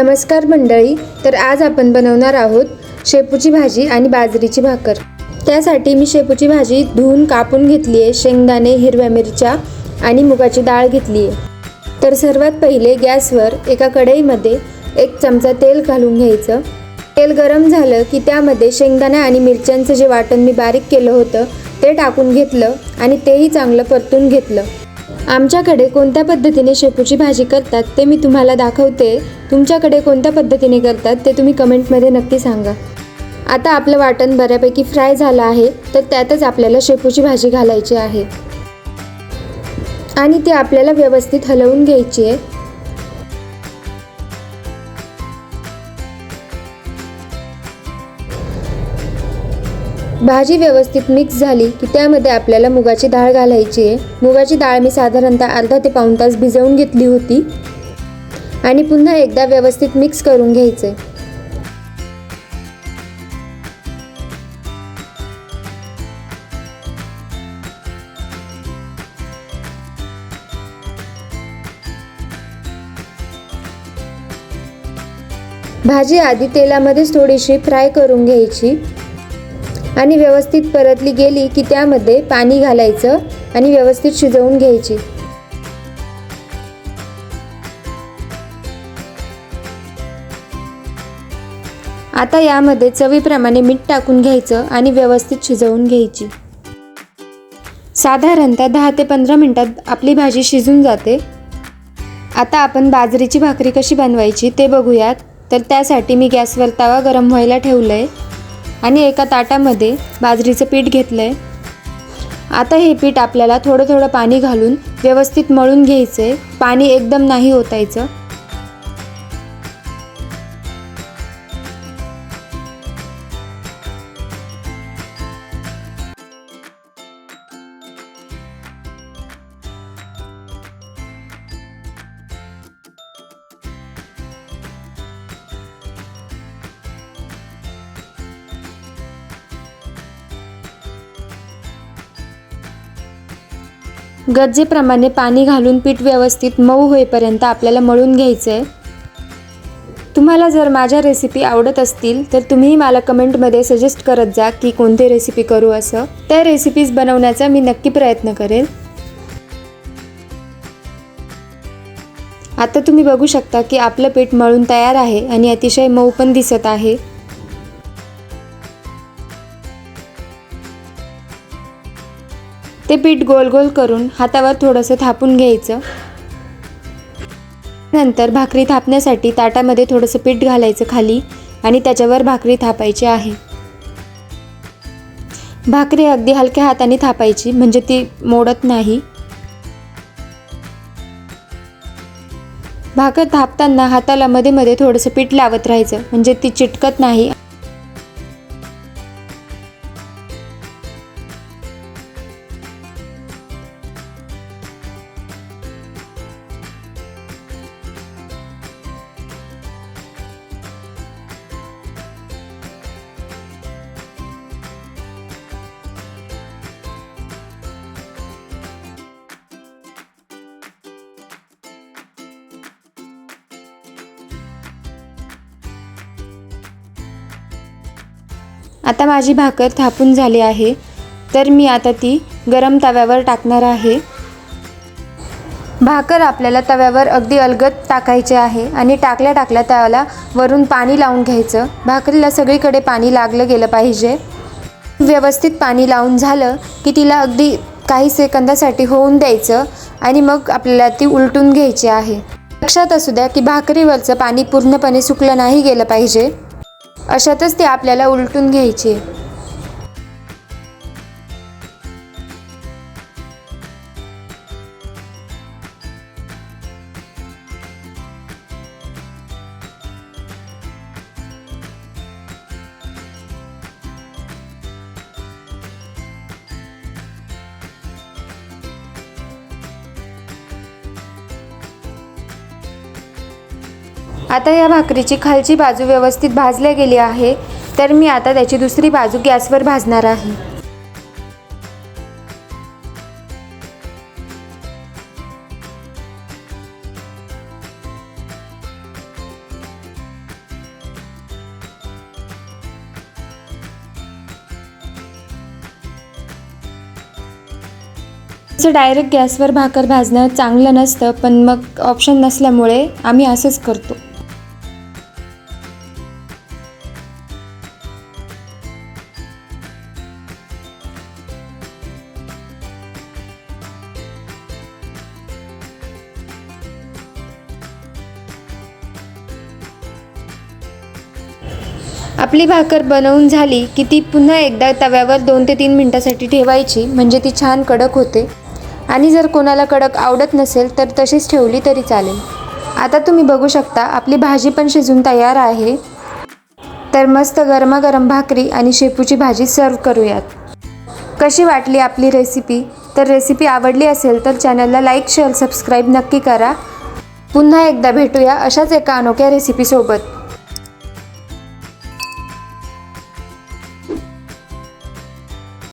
नमस्कार मंडळी तर आज आपण बनवणार आहोत शेपूची भाजी आणि बाजरीची भाकर. त्यासाठी मी शेपूची भाजी धुवून कापून घेतली आहे शेंगदाणे हिरव्या मिरच्या आणि मुगाची डाळ घेतली आहे. तर सर्वात पहिले गॅसवर एका कढईमध्ये एक चमचा तेल घालून घ्यायचं. तेल गरम झालं की त्यामध्ये शेंगदाणा आणि मिरच्यांचं जे वाटण मी बारीक केलं होतं ते टाकून घेतलं आणि तेही चांगलं परतून घेतलं. आमच्याकडे कोणत्या पद्धतीने शेपूची भाजी करतात ते मी तुम्हाला दाखवते. तुमच्याकडे कोणत्या पद्धतीने करतात ते तुम्ही कमेंटमध्ये नक्की सांगा. आता आपलं वाटण बऱ्यापैकी फ्राय झालं आहे तर त्यातच आपल्याला शेपूची भाजी घालायची आहे. आणि ती आपल्याला व्यवस्थित हलवून घ्यायची आहे. भाजी व्यवस्थित मिक्स झाली की त्यामध्ये आपल्याला मुगाची डाळ घालायची आहे. मुगाची डाळ मी साधारणतः अर्धा ते पाऊण तास भिजवून घेतली होती. आणि पुन्हा एकदा व्यवस्थित मिक्स करून घ्यायचं आहे भाजी आधी तेलामध्येच थोडीशी फ्राय करून घ्यायची. आणि व्यवस्थित परतली गेली की त्यामध्ये पाणी घालायचं आणि व्यवस्थित शिजवून घ्यायची. आता यामध्ये चवीप्रमाणे मीठ टाकून घ्यायचं आणि व्यवस्थित शिजवून घ्यायची. साधारणतः दहा ते पंधरा मिनटात आपली भाजी शिजून जाते. आता आपण बाजरीची भाकरी कशी बनवायची ते बघूयात. तर त्यासाठी मी गॅसवर तवा गरम व्हायला ठेवलं आहे आणि एका ताटामध्ये बाजरीचं पीठ घेतलं आहे आता हे पीठ आपल्याला थोडं थोडं पाणी घालून व्यवस्थित मळून घ्यायचं आहे पाणी एकदम नाही ओतायचं. गरजेप्रमाणे पाणी घालून पीठ व्यवस्थित मऊ होईपर्यंत आपल्याला मळून घ्यायचं आहे तुम्हाला जर माझ्या रेसिपी आवडत असतील तर तुम्ही मला कमेंटमध्ये सजेस्ट करत जा की कोणती रेसिपी करू असं. त्या रेसिपीज बनवण्याचा मी नक्की प्रयत्न करेल आता तुम्ही बघू शकता की आपलं पीठ मळून तयार आहे आणि अतिशय मऊ पण दिसत आहे. ते पीठ गोल गोल करून हातावर थोडंसं थापून घ्यायचं. नंतर भाकरी थापण्यासाठी ताटामध्ये थोडंसं पीठ घालायचं खाली आणि त्याच्यावर भाकरी थापायची आहे. भाकरी अगदी हलक्या हाताने थापायची म्हणजे ती मोडत नाही. भाकर थापताना हाताला मध्ये मध्ये थोडंसं पीठ लावत राहायचं म्हणजे ती चिटकत नाही. आता माझी भाकर थापून झाली आहे. तर मी आता ती गरम तव्यावर टाकणार आहे. भाकर आपल्याला तव्यावर अगदी अलगद टाकायचे आहे आणि टाकल्या टाकल्या त्याला वरून पाणी लावून घ्यायचं. भाकरीला सगळीकडे पाणी लागलं गेलं पाहिजे. व्यवस्थित पाणी लावून झालं की तिला अगदी काही सेकंदासाठी होऊन द्यायचं आणि मग आपल्याला ती उलटून घ्यायची आहे. लक्षात असू द्या की भाकरीवरचं पाणी पूर्णपणे सुकलं नाही गेलं पाहिजे. अशातच ती आपल्याला उलटून घ्यायची. आता या भाकरीची खालची बाजू व्यवस्थित भाजल्या गेली आहे तर मी आता त्याची दुसरी बाजू गॅसवर भाजणार आहे. असं डायरेक्ट गॅसवर भाकर भाजणं चांगलं नसतं पण मग ऑप्शन नसल्यामुळे आम्ही असंच करतो. आपली भाकर बनवून झाली की ती पुन्हा एकदा तव्यावर दोन ते तीन मिनटासाठी ठेवायची म्हणजे ती छान कडक होते. आणि जर कोणाला कडक आवडत नसेल तर तशीच ठेवली तरी चालेल. आता तुम्ही बघू शकता आपली भाजी पण शिजून तयार आहे. तर मस्त गरमागरम भाकरी आणि शेपूची भाजी सर्व करूयात. कशी वाटली आपली रेसिपी? तर रेसिपी आवडली असेल तर चॅनलला लाईक शेअर सबस्क्राईब नक्की करा. पुन्हा एकदा भेटूया अशाच एका अनोख्या रेसिपीसोबत